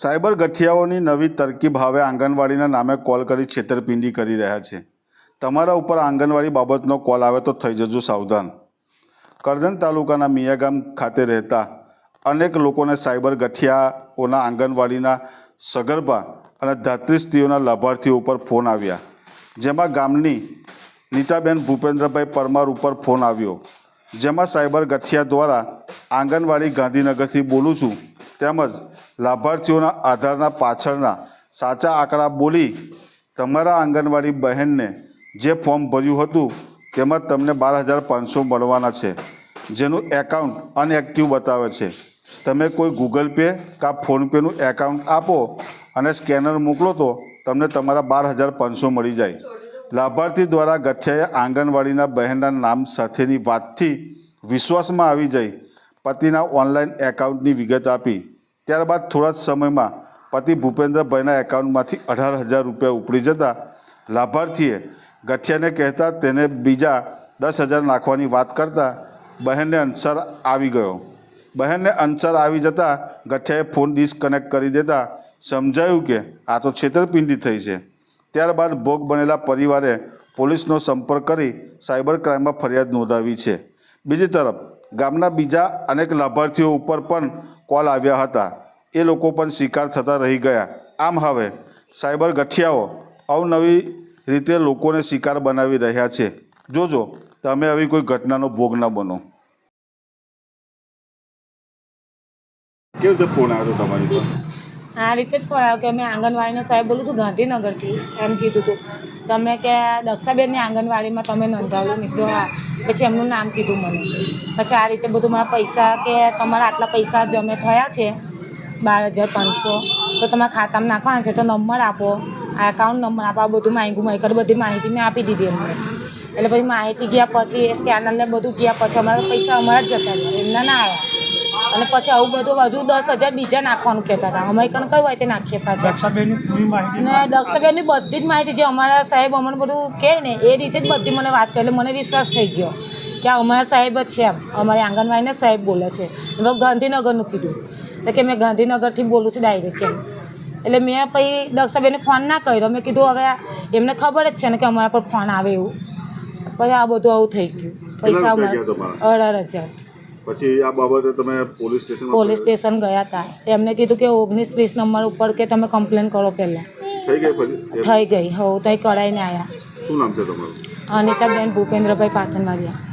Cyber ગઠિયાઓની નવી તરકીબ હવે આંગણવાડીના નામે કોલ કરી છેતરપિંડી કરી રહ્યા છે. તમારા ઉપર આંગણવાડી બાબતનો કોલ આવે તો થઈ જજો સાવધાન. કરજણ તાલુકાના મિયાગામ ખાતે રહેતા અનેક લોકોને સાયબર ગઠિયાઓના આંગણવાડીના સગર્ભા અને ધાત્રી સ્ત્રીઓના લાભાર્થીઓ ઉપર ફોન આવ્યા. જેમાં ગામની નીતાબેન ભૂપેન્દ્રભાઈ પરમાર ઉપર ફોન આવ્યો. જેમાં સાયબર ગઠિયા દ્વારા આંગણવાડી ગાંધીનગરથી બોલું છું તેમજ લાભાર્થીઓના આધારના પાછળના સાચા આંકડા બોલી તમારા આંગણવાડી બહેનને જે ફોર્મ ભર્યું હતું, તેમાં તમને બાર હજાર પાંચસો મળવાના છે, જેનું એકાઉન્ટ અનએક્ટિવ બતાવે છે. તમે કોઈ ગૂગલ પે કાં ફોનપેનું એકાઉન્ટ આપો અને સ્કેનર મોકલો તો તમને તમારા બાર હજાર પાંચસો મળી જાય. લાભાર્થી દ્વારા ગઠિયાએ આંગણવાડીના બહેનના નામ સાથેની વાતથી વિશ્વાસમાં આવી જઈ પતિના ઓનલાઈન એકાઉન્ટની વિગત આપી. ત્યારબાદ થોડા જ સમયમાં પતિ ભૂપેન્દ્રભાઈના એકાઉન્ટમાંથી અઢાર હજાર રૂપિયા ઉપડી જતા લાભાર્થીએ ગઠિયાને કહેતા તેને બીજા દસ હજાર નાખવાની વાત કરતા બહેનને અનસર આવી ગયો. બહેનને અનસર આવી જતાં ગઠિયાએ ફોન ડિસ્કનેક્ટ કરી દેતા સમજાયું કે આ તો છેતરપિંડી થઈ છે. ત્યારબાદ ભોગ બનેલા પરિવારે પોલીસનો સંપર્ક કરી સાયબર ક્રાઇમમાં ફરિયાદ નોંધાવી છે. બીજી તરફ ગામના બીજા અનેક લાભાર્થીઓ ઉપર પણ કોલ આવ્યા હતા. એ લોકો પણ શિકાર થતા રહી ગયા. આમ હવે સાયબર ગઠિયાઓ અવનવી રીતે લોકોને શિકાર બનાવી રહ્યા છે. જોજો તમે આવી કોઈ ઘટનાનો ભોગ ન બનો. કેવી રીતે ફોન આવ્યો તમારી પર? આ રીતે જ ફોન આવ્યો કે અમે આંગણવાડીનો સાહેબ બોલું છું ગાંધીનગરથી એમ કીધું હતું તમે કે દક્ષાબેનની આંગણવાડીમાં તમે નોંધાવ્યું? મેં કીધું હા. પછી એમનું નામ કીધું મને. પછી આ રીતે બધું મારા પૈસા કે તમારા આટલા પૈસા જમે થયા છે, બાર હજાર પાંચસો, તો તમારા ખાતામાં નાખવાના છે તો નંબર આપો, આ એકાઉન્ટ નંબર આપો, આ બધું માંગ્યું મેં કરી બધી માહિતી મેં આપી દીધી એમને. એટલે પછી માહિતી ગયા પછી સ્કેનરને બધું ગયા પછી અમારા પૈસા અમારા જ જતા રહ્યા, એમના ના આવ્યા. અને પછી આવું બધું હજુ દસ હજાર બીજા નાખવાનું કહેતા હતા. અમે કણ કયું હોય તે નાખીએ પાછા? ને દક્ષાબેનની બધી જ માહિતી જે અમારા સાહેબ અમને બધું કહે ને એ રીતે જ બધી મને વાત કરી. એટલે મને વિશ્વાસ થઈ ગયો કે આ અમારા સાહેબ જ છે એમ. અમારી આંગણવાડીના સાહેબ બોલે છે. એટલે ગાંધીનગરનું કીધું. એટલે કે મેં ગાંધીનગરથી બોલું છું ડાયરેક્ટ એમ. એટલે મેં પછી દક્ષાબેનને ફોન ના કર્યો. મેં કીધું હવે એમને ખબર જ છે ને કે અમારા પર ફોન આવે એવું. પછી આ બધું આવું થઈ ગયું. પૈસા અમારા અઢાર હજાર. પછી આ બાબતે તમે પોલીસ સ્ટેશન પોલીસ સ્ટેશન ગયા હતા એમને કીધું કે ઓગણીસ ત્રીસ નંબર ઉપર કે તમે કમ્પ્લેન કરો પહેલાં. થઈ ગઈ પછી? થઈ ગઈ. હવ તઈ કરાવીને આવ્યા શું નામ છે તમારું? અનિતાબેન ભૂપેન્દ્રભાઈ પાથનવાડિયા